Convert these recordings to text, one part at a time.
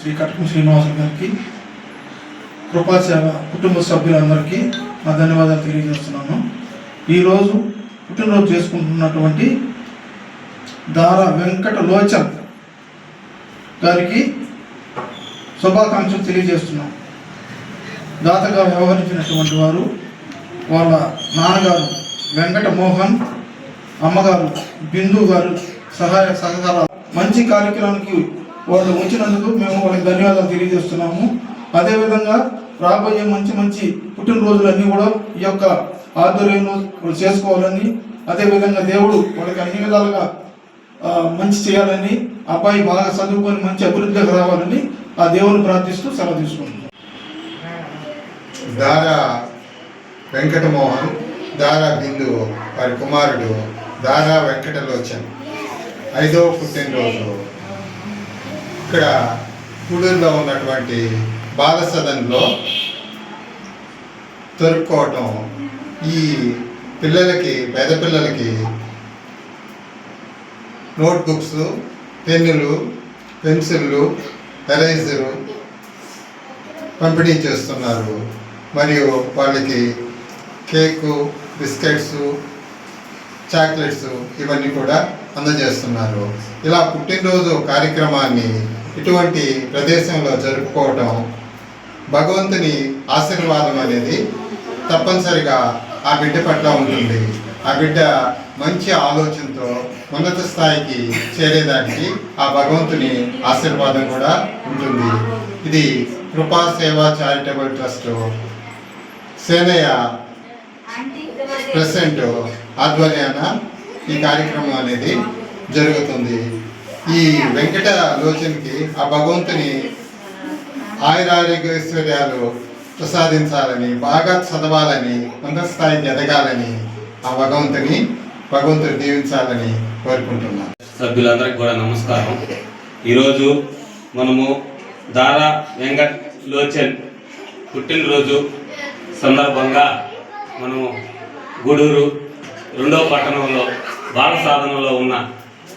శ్రీ కటకం శ్రీనివాసులు గారికి కృపాసేవ కుటుంబ సభ్యులందరికీ నా ధన్యవాదాలు తెలియజేస్తున్నాను. ఈరోజు పుట్టినరోజు చేసుకుంటున్నటువంటి దార వెంకట లోచన్ గారికి శుభాకాంక్షలు తెలియజేస్తున్నాం. దాతగా వ్యవహరించినటువంటి వారు వాళ్ళ నాన్నగారు వెంకట మోహన్ అమ్మగారు బిందు గారు సహాయ సహకారాలు మంచి కార్యక్రమానికి వాళ్ళు ఉంచినందుకు మేము వాళ్ళకి ధన్యవాదాలు తెలియజేస్తున్నాము. అదేవిధంగా రాబోయే మంచి మంచి పుట్టినరోజులన్నీ కూడా ఈ యొక్క ఆధ్వర్యంలో వాళ్ళు చేసుకోవాలని అదేవిధంగా దేవుడు వాళ్ళకి అన్ని విధాలుగా మంచి చేయాలని అబ్బాయి బాగా చదువుకొని మంచి అభివృద్ధిలోకి రావాలని ఆ దేవుని ప్రార్థిస్తూ సెలవు తీసుకుంటున్నాం. దారా వెంకటమోహన్ దారా బిందు వారి కుమారుడు దారా వెంకటలోచన్. ఐదవ పుట్టినరోజు. ఇక్కడ గూడూరులో ఉన్నటువంటి బాల సదన్లో దొరుకుకోవటం ఈ పిల్లలకి పేద పిల్లలకి నోట్బుక్స్ పెన్నులు పెన్సిళ్ళు ఎరేజరు పంపిణీ చేస్తున్నారు. మరియు వాళ్ళకి కేకు బిస్కెట్స్ చాక్లెట్స్ ఇవన్నీ కూడా అందజేస్తున్నారు. ఇలా పుట్టినరోజు కార్యక్రమాన్ని ఇటువంటి ప్రదేశంలో జరుపుకోవటం భగవంతుని ఆశీర్వాదం అనేది తప్పనిసరిగా ఆ బిడ్డ పట్ల ఉంటుంది. ఆ బిడ్డ మంచి ఆలోచనతో ఉన్నత స్థాయికి చేరేదానికి ఆ భగవంతుని ఆశీర్వాదం కూడా ఉంటుంది. ఇది Krupa Seva charitable trust Senaiah president ఆధ్వర్యాన ఈ కార్యక్రమం అనేది జరుగుతుంది. ఈ వెంకట లోచన్కి ఆ భగవంతుని ఆయురారోగ్యశ్వర్యాలు ప్రసాదించాలని బాగా చదవాలని ఉన్నత స్థాయికి ఎదగాలని ఆ భగవంతుని భగవంతుడు దీవించాలని కోరుకుంటున్నాను. సభ్యులందరికీ కూడా నమస్కారం. ఈరోజు మనము దారా వెంకట్ లోచన్ పుట్టినరోజు సందర్భంగా మనము గూడూరు రెండవ పట్టణంలో బాల సాధనలో ఉన్న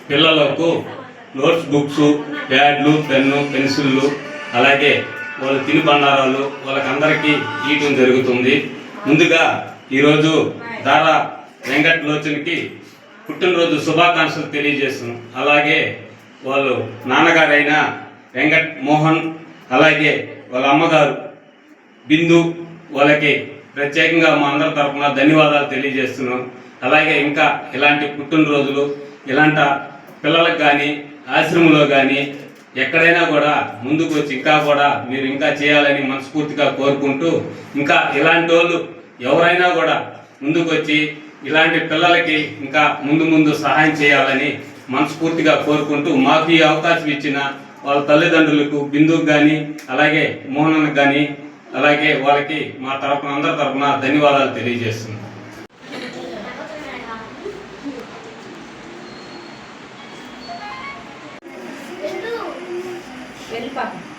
పిల్లలకు నోట్స్ బుక్స్ ప్యాడ్లు పెన్ను పెన్సిళ్ళు అలాగే వాళ్ళ తిని బండారాలు వాళ్ళకందరికీ ఇవ్వటం జరుగుతుంది. ముందుగా ఈరోజు దారా వెంకట్ లోచన్కి పుట్టినరోజు శుభాకాంక్షలు తెలియజేస్తున్నాం. అలాగే వాళ్ళు నాన్నగారైన వెంకట్ మోహన్ అలాగే వాళ్ళ అమ్మగారు బిందు వాళ్ళకి ప్రత్యేకంగా మా అందరి తరఫున ధన్యవాదాలు తెలియజేస్తున్నాం. అలాగే ఇంకా ఇలాంటి పుట్టినరోజులు ఇలాంటి పిల్లలకు కానీ ఆశ్రమంలో కానీ ఎక్కడైనా కూడా ముందుకు వచ్చి ఇంకా కూడా మీరు ఇంకా చేయాలని మనస్ఫూర్తిగా కోరుకుంటూ ఇంకా ఇలాంటి వాళ్ళు ఎవరైనా కూడా ముందుకు వచ్చి ఇలాంటి పిల్లలకి ఇంకా ముందు ముందు సహాయం చేయాలని మనస్ఫూర్తిగా కోరుకుంటూ మాకు ఈ అవకాశం ఇచ్చిన వాళ్ళ తల్లిదండ్రులకు బిందుకు కానీ అలాగే మోహనకు కానీ అలాగే వాళ్ళకి మా తరపున అందరి తరపున ధన్యవాదాలు తెలియజేస్తున్నాం. వెళ్ళిపోతాం